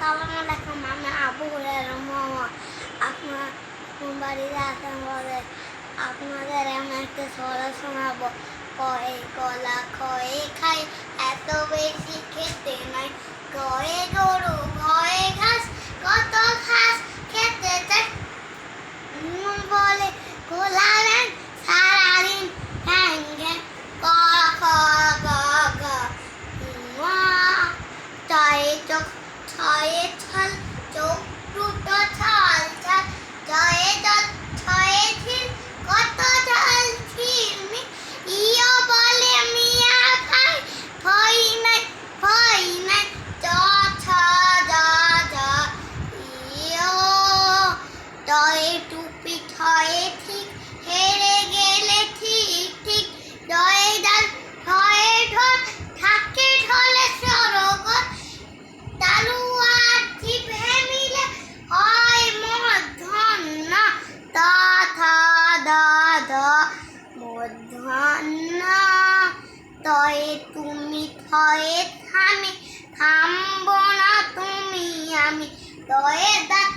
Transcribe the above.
সালাম আলাইকুম আমি আবু হুরায়রা মোহাম্মদ আপনার বাড়িতে আসেন বলে আপনাদের আমি একটা সরা শোনাবো? কয়ে কলা কয়ে খাই, এত বেশি খেতে নাই। কয়ে গরু, কয়ে ঘাস, কত ঘাস খেতে চাই। বলে, গোলা দ মূর্ধন্য তয়ে তুমি থয়ে থামে থামব না তুমি আমি। তয়ে দাঁত